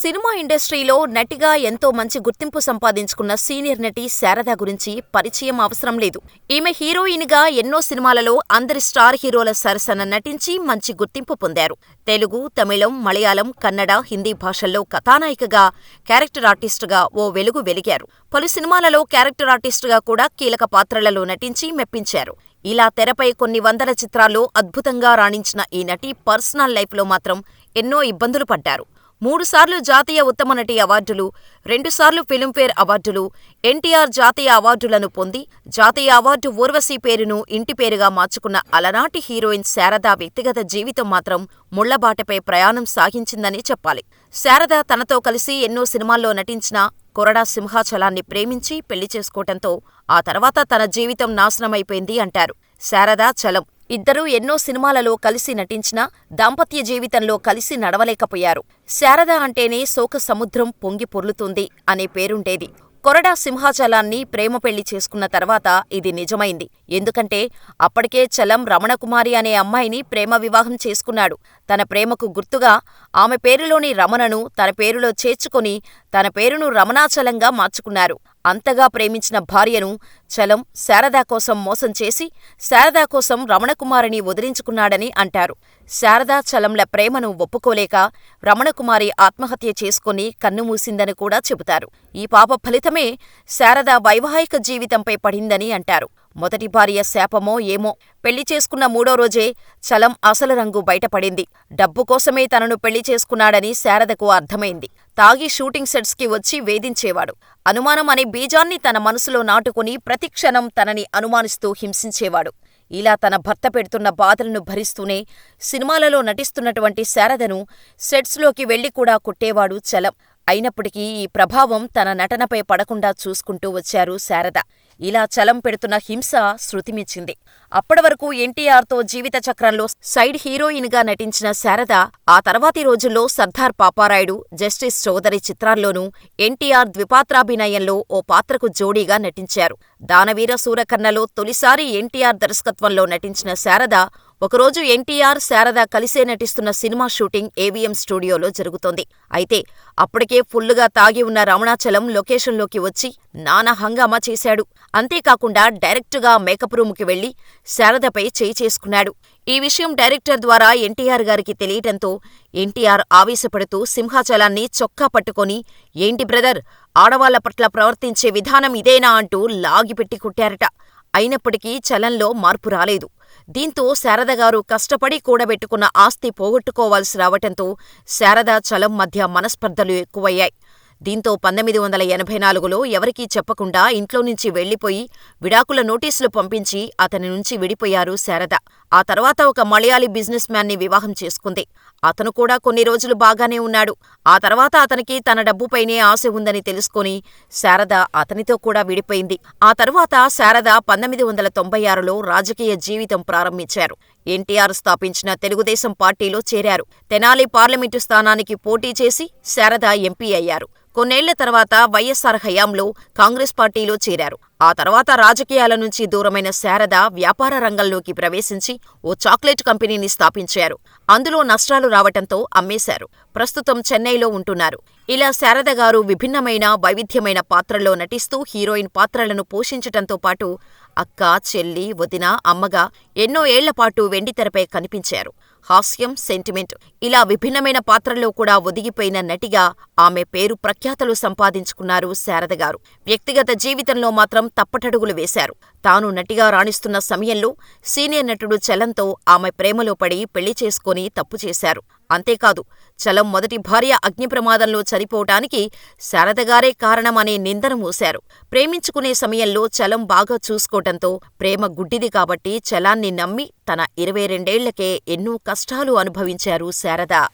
Cinema ఇండస్ట్రీలో నటిగా ఎంతో మంచి గుర్తింపు సంపాదించుకున్న సీనియర్ నటి శారద గురించి పరిచయం అవసరం లేదు. ఈమె హీరోయిన్గా ఎన్నో సినిమాలలో అందరి స్టార్ హీరోల సరసన నటించి మంచి గుర్తింపు పొందారు. తెలుగు, తమిళం, మలయాళం, కన్నడ, హిందీ భాషల్లో కథానాయికగా, క్యారెక్టర్ ఆర్టిస్టుగా ఓ వెలుగు వెలిగారు. పలు సినిమాలలో క్యారెక్టర్ ఆర్టిస్టుగా కూడా కీలక పాత్రలలో నటించి మెప్పించారు. ఇలా తెరపై కొన్ని వందల చిత్రాల్లో అద్భుతంగా రాణించిన ఈ నటి పర్సనల్ లైఫ్లో మాత్రం ఎన్నో ఇబ్బందులు పడ్డారు. మూడుసార్లు జాతీయ ఉత్తమ నటి అవార్డులు, రెండుసార్లు ఫిల్మ్ఫేర్ అవార్డులు, ఎన్టీఆర్ జాతీయ అవార్డులను పొంది, జాతీయ అవార్డు ఊర్వశి పేరును ఇంటి పేరుగా మార్చుకున్న అలనాటి హీరోయిన్ శారద వ్యక్తిగత జీవితం మాత్రం ముళ్ళబాటపై ప్రయాణం సాగించిందని చెప్పాలి. శారద తనతో కలిసి ఎన్నో సినిమాల్లో నటించిన కొరడా సింహాచలాన్ని ప్రేమించి పెళ్ళి చేసుకోవటంతో ఆ తర్వాత తన జీవితం నాశనమైపోయింది అంటారు. శారద చలం ఇద్దరూ ఎన్నో సినిమాలలో కలిసి నటించినా దాంపత్య జీవితంలో కలిసి నడవలేకపోయారు. శారద అంటేనే శోక సముద్రం పొంగి పొర్లుతుంది అనే పేరుండేది. కొరడా సింహాచలాన్ని ప్రేమ పెళ్ళి చేసుకున్న తర్వాత ఇది నిజమైంది. ఎందుకంటే అప్పటికే చలం రమణకుమారి అనే అమ్మాయిని ప్రేమ వివాహం చేసుకున్నాడు. తన ప్రేమకు గుర్తుగా ఆమె పేరులోని రమణను తన పేరులో చేర్చుకుని తన పేరును రమణాచలంగా మార్చుకున్నారు. అంతగా ప్రేమించిన భార్యను చలం శారదా కోసం మోసం చేసి శారదా కోసం రమణకుమారిని వదిలించుకున్నాడని అంటారు. శారదా చలంల ప్రేమను ఒప్పుకోలేక రమణకుమారి ఆత్మహత్య చేసుకుని కన్నుమూసిందని కూడా చెబుతారు. ఈ పాప ఫలితమే శారద వైవాహిక జీవితంపై పడిందని అంటారు. మొదటి భార్య శాపమో ఏమో పెళ్ళి చేసుకున్న మూడో రోజే చలం అసలు రంగు బయటపడింది. డబ్బు కోసమే తనను పెళ్ళి చేసుకున్నాడని శారదకు అర్థమైంది. తాగి షూటింగ్ సెట్స్కి వచ్చి వేధించేవాడు. అనుమానం అనే బీజాన్ని తన మనసులో నాటుకుని ప్రతిక్షణం తనని అనుమానిస్తూ హింసించేవాడు. ఇలా తన భర్త పెడుతున్న బాధలను భరిస్తూనే సినిమాలలో నటిస్తున్నటువంటి శారదను సెట్స్లోకి వెళ్ళి కూడా కొట్టేవాడు చలం. అయినప్పటికీ ఈ ప్రభావం తన నటనపై పడకుండా చూసుకుంటూ వచ్చారు శారద. ఇలా చలం పెడుతున్న హింస శృతిమిచ్చింది. అప్పటివరకు ఎన్టీఆర్తో జీవిత చక్రంలో సైడ్ హీరోయిన్గా నటించిన శారద ఆ తర్వాతి రోజుల్లో సర్దార్ పాపారాయుడు, జస్టిస్ చౌదరి చిత్రాల్లోనూ ఎన్టీఆర్ ద్విపాత్రాభినయంలో ఓ పాత్రకు జోడీగా నటించారు. దానవీర సూరకర్ణలో తొలిసారి ఎన్టీఆర్ దర్శకత్వంలో నటించిన శారద ఒకరోజు ఎన్టీఆర్, శారద కలిసే నటిస్తున్న సినిమా షూటింగ్ ఏవిఎం స్టూడియోలో జరుగుతోంది. అయితే అప్పటికే ఫుల్లుగా తాగి ఉన్న రమణాచలం లొకేషన్లోకి వచ్చి నానా హంగామా చేశాడు. అంతేకాకుండా డైరెక్టుగా మేకప్ రూముకి వెళ్ళి శారదపై చేయి చేసుకున్నాడు. ఈ విషయం డైరెక్టర్ ద్వారా ఎన్టీఆర్ గారికి తెలియటంతో ఎన్టీఆర్ ఆవేశపడుతూ సింహాచలాన్ని చొక్కా పట్టుకొని ఏంటి బ్రదర్, ఆడవాళ్ళ పట్ల ప్రవర్తించే విధానం ఇదేనా అంటూ లాగిపెట్టి కుట్టారట. అయినప్పటికీ చలంలో మార్పు రాలేదు. దీంతో శారదగారు కష్టపడి కూడబెట్టుకున్న ఆస్తి పోగొట్టుకోవాల్సి రావటంతో శారద, చలం మధ్య మనస్పర్ధలు ఎక్కువయ్యాయి. దీంతో పంతొమ్మిది వందల ఎనభై నాలుగులో ఎవరికీ చెప్పకుండా ఇంట్లో నుంచి వెళ్ళిపోయి విడాకుల నోటీసులు పంపించి అతని నుంచి విడిపోయారు శారద. ఆ తర్వాత ఒక మలయాళీ బిజినెస్ మ్యాన్ని వివాహం చేసుకుంది. అతను కూడా కొన్ని రోజులు బాగానే ఉన్నాడు. ఆ తర్వాత అతనికి తన డబ్బుపైనే ఆశ ఉందని తెలుసుకొని శారద అతనితో కూడా విడిపోయింది. ఆ తర్వాత శారద పంతొమ్మిది వందల తొంభై ఆరులో రాజకీయ జీవితం ప్రారంభించారు. ఎన్టీఆర్ స్థాపించిన తెలుగుదేశం పార్టీలో చేరారు. తెనాలి పార్లమెంటు స్థానానికి పోటీ చేసి శారద ఎంపీ అయ్యారు. కొన్నేళ్ళ తర్వాత వైఎస్సార్ హయాంలో కాంగ్రెస్ పార్టీలో చేరారు. ఆ తర్వాత రాజకీయాల నుంచి దూరమైన శారద వ్యాపార రంగంలోకి ప్రవేశించి ఓ చాక్లెట్ కంపెనీని స్థాపించారు. అందులో నష్టాలు రావటంతో అమ్మేశారు. ప్రస్తుతం చెన్నైలో ఉంటున్నారు. ఇలా శారద గారు విభిన్నమైన, వైవిధ్యమైన పాత్రల్లో నటిస్తూ హీరోయిన్ పాత్రలను పోషించటంతో పాటు అక్క, చెల్లి, వదిన, అమ్మగా ఎన్నో ఏళ్ళపాటు వెండితెరపై కనిపించారు. హాస్యం, సెంటిమెంట్ ఇలా విభిన్నమైన పాత్రల్లో కూడా ఒదిగిపోయిన నటిగా ఆమె పేరు ప్రఖ్యాతలు సంపాదించుకున్నారు శారదగారు. వ్యక్తిగత జీవితంలో మాత్రం తప్పటడుగులు వేశారు. తాను నటిగా రాణిస్తున్న సమయంలో సీనియర్ నటుడు చలంతో ఆమె ప్రేమలో పడి పెళ్ళి చేసుకుని తప్పు చేశారు. అంతేకాదు చలం మొదటి భార్య అగ్నిప్రమాదంలో చనిపోవటానికి శారదగారే కారణమనే నిందను మోశారు. ప్రేమించుకునే సమయంలో చలం బాగా చూసుకోవటంతో ప్రేమ గుడ్డిది కాబట్టి చలాన్ని నమ్మి తన ఇరవై రెండేళ్ళకే ఎన్నో కష్టాలు అనుభవించారు శారద.